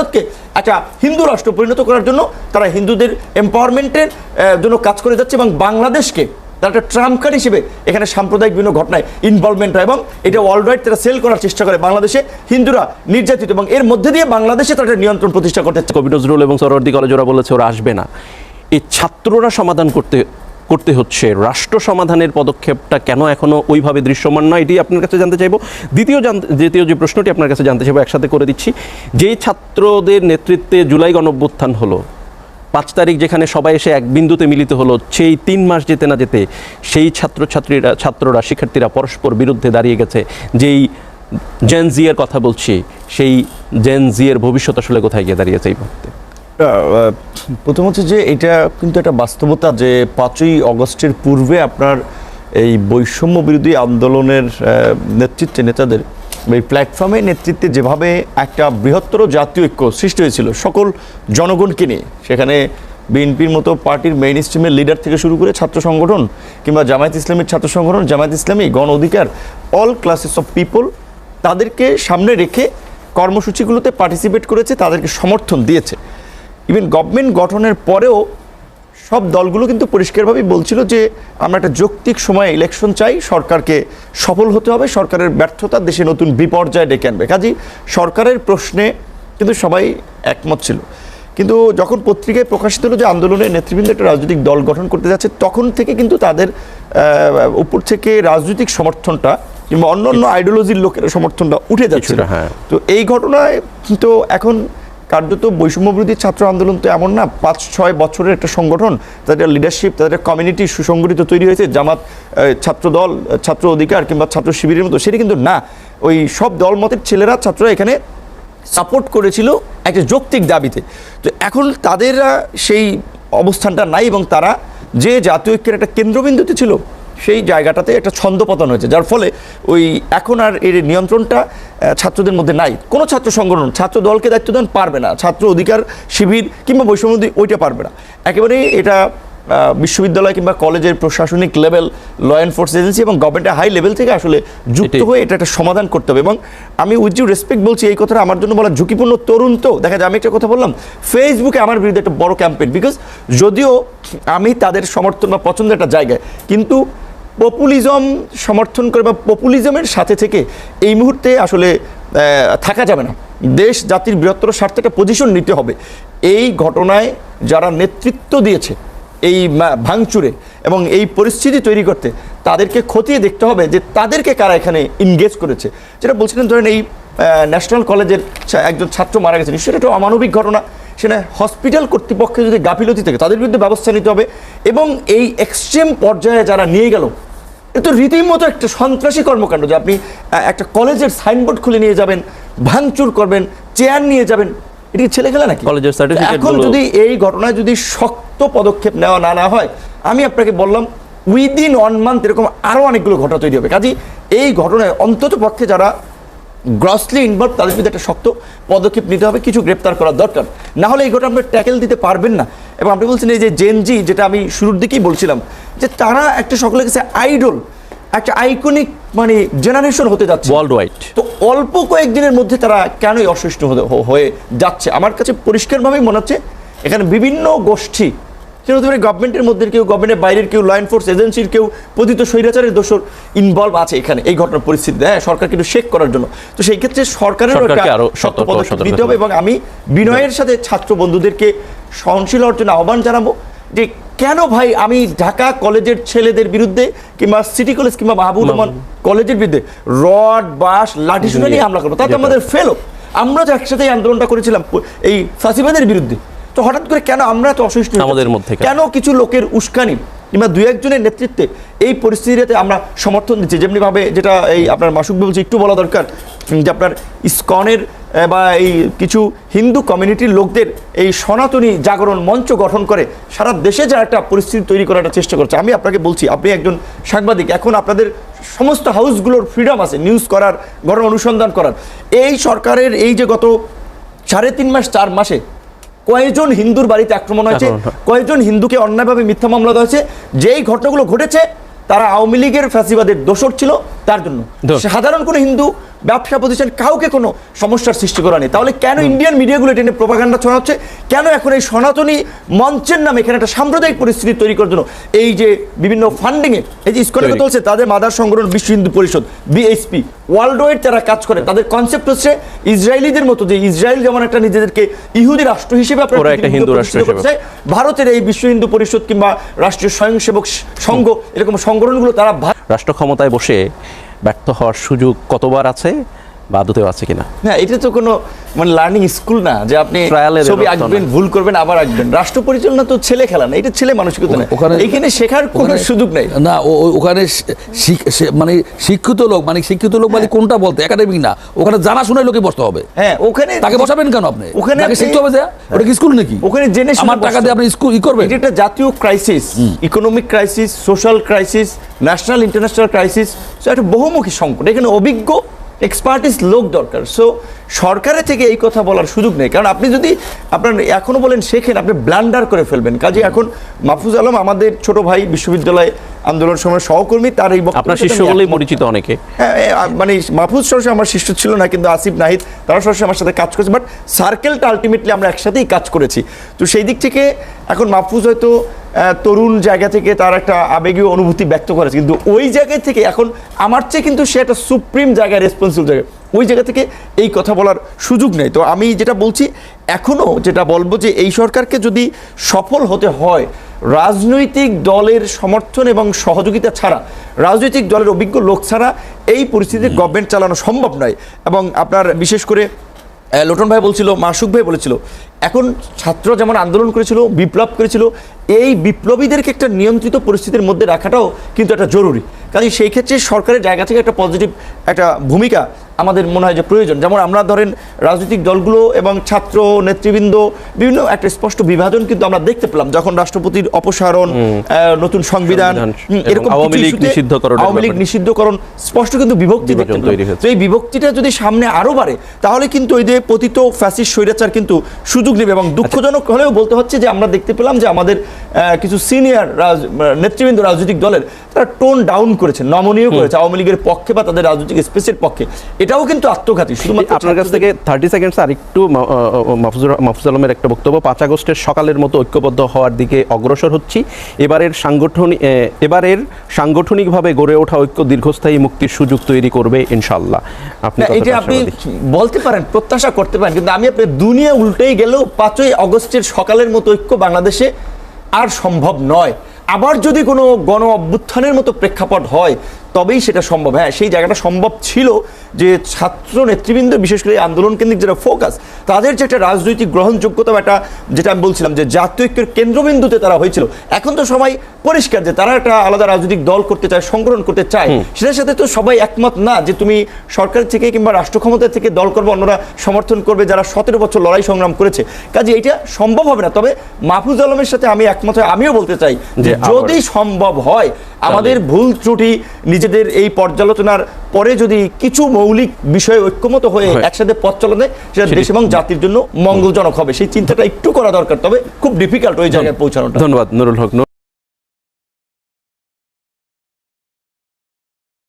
ভারতকে একটা হিন্দু রাষ্ট্র পরিণত করার জন্য তারা হিন্দুদের এম্পাওয়ারমেন্টের জন্য কাজ করে যাচ্ছে এবং বাংলাদেশকে তারা একটা ট্রাম্প কার্ড হিসেবে এখানে সাম্প্রদায়িক বিভিন্ন ঘটনায় ইনভলভমেন্ট হয় এবং এটা ওয়াইড তারা সেল করার চেষ্টা করে বাংলাদেশে হিন্দুরা নির্যাতিত এবং এর মধ্যে দিয়ে বাংলাদেশে তারা নিয়ন্ত্রণ প্রতিষ্ঠা করতে। কবি নজরুল এবং সরওয়ার্দী কলেজ ওরা বলেছে ওরা আসবে না এই ছাত্ররা সমাধান করতে করতে হচ্ছে। রাষ্ট্র সমাধানের পদক্ষেপটা কেন এখনও ওইভাবে দৃশ্যমান নয়, এটি আপনার কাছে জানতে চাইব। দ্বিতীয় দ্বিতীয় যে প্রশ্নটি আপনার কাছে জানতে চাইব, একসাথে করে দিচ্ছি। যে ছাত্রদের নেতৃত্বে জুলাই গণঅভ্যুত্থান হলো, পাঁচ তারিখ যেখানে সবাই এসে এক বিন্দুতে মিলিত হলো, সেই তিন মাস যেতে না যেতে সেই ছাত্রছাত্রীরা, ছাত্ররা, শিক্ষার্থীরা পরস্পর বিরুদ্ধে দাঁড়িয়ে গেছে। যেই জেন জিয়ের কথা বলছি, সেই জেন জিয়ের ভবিষ্যৎ আসলে কোথায় গিয়ে দাঁড়িয়েছে এই মুহূর্তে? প্রথম হচ্ছে যে এটা কিন্তু একটা বাস্তবতা যে পাঁচই অগস্টের পূর্বে আপনার এই বৈষম্য বিরোধী আন্দোলনের নেতৃত্বে নেতাদের, এই প্ল্যাটফর্মে নেতৃত্বে যেভাবে একটা বৃহত্তর জাতীয় ঐক্য সৃষ্টি হয়েছিল সকল জনগণকে নিয়ে, সেখানে বিএনপির মতো পার্টির মেইন স্ট্রিমের লিডার থেকে শুরু করে ছাত্র সংগঠন কিংবা জামায়াত ইসলামের ছাত্র সংগঠন, জামায়াত ইসলামী, গণ অধিকার অল ক্লাসেস অফ পিপল তাদেরকে সামনে রেখে কর্মসূচিগুলোতে পার্টিসিপেট করেছে, তাদেরকে সমর্থন দিয়েছে। ইভেন গভর্নমেন্ট গঠনের পরেও সব দলগুলো কিন্তু পরিষ্কারভাবেই বলছিল যে আমরা একটা যৌক্তিক সময়ে ইলেকশন চাই সরকারকে সফল হতে হবে সরকারের ব্যর্থতা দেশে নতুন বিপর্যয় ডেকে আনবে। কাজেই সরকারের প্রশ্নে কিন্তু সবাই একমত ছিল। কিন্তু যখন পত্রিকায় প্রকাশিত হলো যে আন্দোলনের নেতৃবৃন্দ একটা রাজনৈতিক দল গঠন করতে যাচ্ছে তখন থেকে কিন্তু তাদের উপর থেকে রাজনৈতিক সমর্থনটা কিংবা অন্য অন্য আইডিওলজির লোকের সমর্থনটা উঠে যাচ্ছিল। হ্যাঁ। তো এই ঘটনায় তো এখন কার্যত বৈষম্য বিরোধী ছাত্র আন্দোলন তো এমন না, পাঁচ ছয় বছরের একটা সংগঠন, তাদের লিডারশিপ তাদের কমিউনিটি সুসংগঠিত তৈরি হয়েছে, জামাত ছাত্র দল ছাত্র অধিকার কিংবা ছাত্র শিবিরের মতো। সেটা কিন্তু না। ওই সব দল মতের ছেলেরা, ছাত্ররা এখানে সাপোর্ট করেছিল একটা যৌক্তিক দাবিতে। তো এখন তাদের সেই অবস্থানটা নাই এবং তারা যে জাতীয় ঐক্যের একটা কেন্দ্রবিন্দুতে ছিল সেই জায়গাটাতে একটা ছন্দপতন হয়েছে যার ফলে ওই এখন আর এর নিয়ন্ত্রণটা ছাত্রদের মধ্যে নাই। কোনো ছাত্র সংগঠন ছাত্র দলকে দায়িত্ব দেন পারবে না। ছাত্র অধিকার শিবির কিংবা বৈষম্যদি ওইটা পারবে না। একেবারে এটা বিশ্ববিদ্যালয় কিংবা কলেজের প্রশাসনিক লেভেল ল এনফোর্স এজেন্সি এবং গভর্নমেন্টের হাই লেভেল থেকে আসলে যুক্ত হয়ে এটা একটা সমাধান করতে হবে। এবং আমি উইথ ইউ রেসপেক্ট বলছি এই কথাটা আমার জন্য বলা ঝুঁকিপূর্ণ তরুণ তো। দেখা যায় আমি একটা কথা বললাম ফেসবুকে আমার বিরুদ্ধে একটা বড় ক্যাম্পেইন বিকজ যদিও আমি তাদের সমর্থন বা পছন্দের একটা জায়গায় কিন্তু পপুলিজম সমর্থন করে বা পপুলিজমের সাথে থেকে এই মুহূর্তে আসলে থাকা যাবে না। দেশ, জাতির বৃহত্তর স্বার্থে একটা পজিশন নিতে হবে। এই ঘটনায় যারা নেতৃত্ব দিয়েছে, এই ভাঙচুরে এবং এই পরিস্থিতি তৈরি করতে, তাদেরকে খতিয়ে দেখতে হবে যে তাদেরকে কারা এখানে ইনগেজ করেছে। যেটা বলছিলেন, ধরেন এই ন্যাশনাল কলেজের একজন ছাত্র মারা গেছে সেটা একটা অমানবিক ঘটনা। সেটা হসপিটাল কর্তৃপক্ষের যদি গাফিলতি থাকে, তাদের বিরুদ্ধে ব্যবস্থা নিতে হবে এবং এই এক্সট্রিম পর্যায়ে যারা নিয়ে গেল এ তো রীতিমতো একটা সন্ত্রাসী কর্মকাণ্ড যে আপনি একটা কলেজের সাইনবোর্ড খুলে নিয়ে যাবেন ভাঙচুর করবেন চেয়ার নিয়ে যাবেন। এটি ছেলে খেলা নাকি? কলেজের certificate এখন যদি এই ঘটনায় যদি শক্ত পদক্ষেপ নেওয়া না না হয় আমি আপনাকে বললাম উইদিন ওয়ান মান্থ এরকম আরও অনেকগুলো ঘটনা তৈরি হবে। কাজেই এই ঘটনায় অন্তত পক্ষে যারা গ্রসলি ইনভলভ তাদের বিরুদ্ধে একটা শক্ত পদক্ষেপ নিতে হবে কিছু গ্রেপ্তার করার দরকার। না হলে এই ঘটনা আপনি ট্যাকেল দিতে পারবেন না। এবং আপনি বলছেন এই যে জেনজি যেটা আমি শুরুর দিকেই বলছিলাম যে তারা একটা সকলের কাছে আইডল একটা আইকনিক মানে জেনারেশন হতে যাচ্ছে। ওয়ার্ল্ড ওয়াইড তো অল্প কয়েকদিনের মধ্যে তারা কেনই অসুস্থ হয়ে যাচ্ছে? আমার কাছে পরিষ্কারভাবেই মনে হচ্ছে এখানে বিভিন্ন গোষ্ঠী সেটা হতে পারে গভর্নমেন্টের মধ্যে কেউ গভর্নমেন্টের বাইরের কেউ ল এনফোর্স এজেন্সির কেউ পতিত স্বৈরাচারের দোষর ইনভলভ আছে এখানে এই ঘটনার পরিস্থিতিতে। হ্যাঁ সরকার কিন্তু শেক করার জন্য। তো সেই ক্ষেত্রে সরকারের সরকারকে আরও সতর্ক- নিতে হবে এবং আমি বিনয়ের সাথে ছাত্র বন্ধুদেরকে সহনশীল জন্য আহ্বান জানাব যে কেন ভাই আমি ঢাকা কলেজের ছেলেদের বিরুদ্ধে কিংবা সিটি কলেজ কিংবা মাহবুব রহমান কলেজের বিরুদ্ধে রড বাস লাঠি শুনে নিয়ে হামলা করব। তাতে আমাদের ফেলো আমরা তো একসাথে আন্দোলনটা করেছিলাম এই ফাঁসিবাদের বিরুদ্ধে তো হঠাৎ করে কেন আমরা তো অসহিষ্ণু আমাদের মধ্যে কেন? কিছু লোকের উস্কানি কিংবা দু একজনের নেতৃত্বে এই পরিস্থিতিতে আমরা সমর্থন দিচ্ছি? যেমনিভাবে যেটা এই আপনার মাসুক বলছে একটু বলা দরকার যে আপনার ইসকনের বা এই কিছু হিন্দু কমিউনিটির লোকদের এই সনাতনী জাগরণ মঞ্চ গঠন করে সারা দেশে যা একটা পরিস্থিতি তৈরি করার একটা চেষ্টা করছে। আমি আপনাকে বলছি আপনি একজন সাংবাদিক এখন আপনাদের সমস্ত হাউসগুলোর ফ্রিডম আছে নিউজ করার ঘটনা অনুসন্ধান করার। এই সরকারের এই যে গত সাড়ে তিন মাস চার মাসে কয়েকজন হিন্দুর বাড়িতে আক্রমণ হয়েছে। কয়েকজন হিন্দুকে অন্যায়ভাবে মিথ্যা মামলা দেওয়া হয়েছে যেই ঘটনাগুলো ঘটেছে তারা আওয়ামী লীগের ফ্যাসিবাদের দোষর ছিল তার জন্য। সাধারণ কোনো হিন্দু ব্যবসা প্রতিষ্ঠান কাউকে কোনো সমস্যার সৃষ্টি করা নেই তাহলে কেন ইন্ডিয়ান মিডিয়াগুলো টেনে প্রপাগান্ডা ছড়াচ্ছে? কেন এখন এই সনাতনী মঞ্চের নামে এখানে একটা সাম্প্রদায়িক পরিস্থিতি তৈরি করার জন্য এই যে বিভিন্ন ফান্ডিংয়ে এই যে কথা বলছে তাদের মাদার সংগঠন বিশ্ব Hindu Parishad BSP world wide তারা কাজ করে তাদের কনসেপ্ট হচ্ছে ইসরায়েলিদের মতো যে ইসরায়েল যেমন একটা নিজেদেরকে ইহুদি রাষ্ট্র হিসেবে আপনার একটা হিন্দু রাষ্ট্র হিসেবে। ভারতের এই বিশ্ব হিন্দু পরিষদ কিংবা রাষ্ট্রীয় স্বয়ংসেবক সংঘ এরকম সংগঠনগুলো তারা রাষ্ট্র ক্ষমতায় বসে ব্যর্থ হওয়ার সুযোগ কতবার আছে? বা আদতেও আছে কিনা? না এটা তো কোনো মানে লার্নিং স্কুল না যে আপনি ছবি আঁকবেন ভুল করবেন আবার আঁকবেন। রাষ্ট্র পরিচালনা তো ছেলে খেলা না এটা ছেলে মানসিকতা না। ওখানে- এখানে শেখার কোনো সুযোগ নেই। না ওখানে মানে শিক্ষিত লোক মানে শিক্ষিত লোক মানে কোনটা বলতে? একাডেমিক না। ওখানে জানাশোনার লোকে বসতে হবে। হ্যাঁ ওখানে তাকে বসাবেন কেন আপনি? ওখানে তাকে শিখতে হবে যে ওটা কি স্কুল নাকি? ওখানে জেনে আমার টাকা দিয়ে আপনি স্কুল ই করবেন। এটা একটা জাতীয় crisis economic crisis social crisis national international crisis so একটা বহুমুখী সংকট। এখানে অভিজ্ঞ এক্সপার্টিস লোক দরকার। সো সরকারের থেকে এই কথা বলার সুযোগ নেই। কারণ আপনি যদি আপনার এখনও বলেন শেখেন আপনি ব্লান্ডার করে ফেলবেন। কাজে এখন মাহফুজ আলম আমাদের ছোট ভাই বিশ্ববিদ্যালয় আন্দোলন সময় সহকর্মী তার এই আপনার শিষ্য বলেই। পরিচিত অনেকে। হ্যাঁ মানে মাহফুজ সরাসরি আমার শিষ্য ছিল না কিন্তু আসিফ নাহিদ তারা সরাসরি আমার সাথে কাজ করেছে। বাট সার্কেলটা আলটিমেটলি আমরা একসাথেই কাজ করেছি। তো সেই দিক থেকে এখন মাহফুজ হয়তো তরুণ জায়গা থেকে তার একটা আবেগীয় অনুভূতি ব্যক্ত করেছে। কিন্তু ওই জায়গা থেকে এখন আমার চেয়ে কিন্তু সে একটা সুপ্রিম জায়গায় রেসপন্সিবল জায়গায় ওই জায়গা থেকে এই কথা বলার সুযোগ নেই। তো আমি যেটা বলছি এখনও যেটা বলব যে এই সরকারকে যদি সফল হতে হয় রাজনৈতিক দলের সমর্থন এবং সহযোগিতা ছাড়া রাজনৈতিক দলের অভিজ্ঞ লোক ছাড়া এই পরিস্থিতিতে গভর্নমেন্ট চালানো সম্ভব নয়। এবং আপনার বিশেষ করে লোটন ভাই বলছিল মাসুক ভাই বলেছিল এখন ছাত্র যেমন আন্দোলন করেছিল বিপ্লব করেছিল এই বিপ্লবীদেরকে একটা নিয়ন্ত্রিত পরিস্থিতির মধ্যে রাখাটাও কিন্তু একটা জরুরি কাজে সেই ক্ষেত্রে সরকারের জায়গা থেকে একটা পজিটিভ একটা ভূমিকা আমাদের মনে হয় যে প্রয়োজন যেমন আমরা ধরেন রাজনৈতিক দলগুলো এবং ছাত্র নেতৃবৃন্দ বিভিন্ন একটা স্পষ্ট বিভাজন কিন্তু আমরা দেখতে পেলাম যখন রাষ্ট্রপতির অপসারণ নতুন সংবিধান কিছু আওয়ামী লীগ। নিষিদ্ধকরণ স্পষ্ট কিন্তু বিভক্তি দেখতে পেলাম। তো এই বিভক্তিটা যদি সামনে আরও বাড়ে তাহলে কিন্তু ওই যে পতিত ফ্যাসিস্ট স্বৈরাচার কিন্তু সুযোগ নেবে এবং দুঃখজনক হলেও বলতে হচ্ছে যে আমরা দেখতে পেলাম যে আমাদের কিছু সিনিয়র নেতৃবৃন্দ রাজনৈতিক দলের তারা টোন ডাউন করেছে নমনীয় করেছে আওয়ামী লীগের পক্ষে বা তাদের রাজনৈতিক স্পেসের পক্ষে। এটাও কিন্তু আত্মঘাতী। শুধুমাত্র আপনার কাছ থেকে থার্টি সেকেন্ডস আর একটু মাহফুজ আলমের একটা বক্তব্য। পাঁচ আগস্টের সকালের মতো ঐক্যবদ্ধ হওয়ার দিকে অগ্রসর হচ্ছি। এবারের সাংগঠনিক এবারের সাংগঠনিকভাবে গড়ে ওঠা ঐক্য দীর্ঘস্থায়ী মুক্তির সুযোগ তৈরি করবে ইনশাল্লাহ আপনি এটা আপনি বলতে পারেন প্রত্যাশা করতে পারেন কিন্তু আমি আপনার দুনিয়া উল্টেই গেলেও পাঁচই অগস্টের সকালের মতো ঐক্য বাংলাদেশে আর সম্ভব নয়। আবার যদি কোনো গণ অভ্যুত্থানের মতো প্রেক্ষাপট হয় তবেই সেটা সম্ভব। হ্যাঁ সেই জায়গাটা সম্ভব ছিল যে ছাত্র নেতৃবৃন্দ বিশেষ করে আন্দোলন কেন্দ্রিক যেটা ফোকাস তাদের যে একটা রাজনৈতিক গ্রহণযোগ্যতা বা একটা যেটা আমি বলছিলাম যে জাতীয় ঐক্যের কেন্দ্রবিন্দুতে তারা হয়েছিল। এখন তো সবাই পরিষ্কার যে তারা একটা আলাদা রাজনৈতিক দল করতে চায় সংগঠন করতে চায়। সেটার সাথে তো সবাই একমত না যে তুমি সরকার থেকে কিংবা রাষ্ট্র ক্ষমতা থেকে দল করবে অন্যরা সমর্থন করবে যারা সতেরো বছর লড়াই সংগ্রাম করেছে। কাজে এটা সম্ভব হবে না। তবে মাহফুজ আলমের সাথে আমি একমত আমিও বলতে চাই যে যদি সম্ভব হয় আমাদের ভুল ত্রুটি নিজেদের এই পর্যালোচনার পরে যদি কিছু মৌলিক বিষয়ে ঐক্যমত হয়ে একসাথে পথ চলাতে সেটা দেশ এবং জাতির জন্য মঙ্গলজনক হবে। সেই চিন্তাটা একটু করা দরকার তবে খুব ডিফিকাল্ট ওই জায়গায় পৌঁছানোটা। ধন্যবাদ নুরুল হক।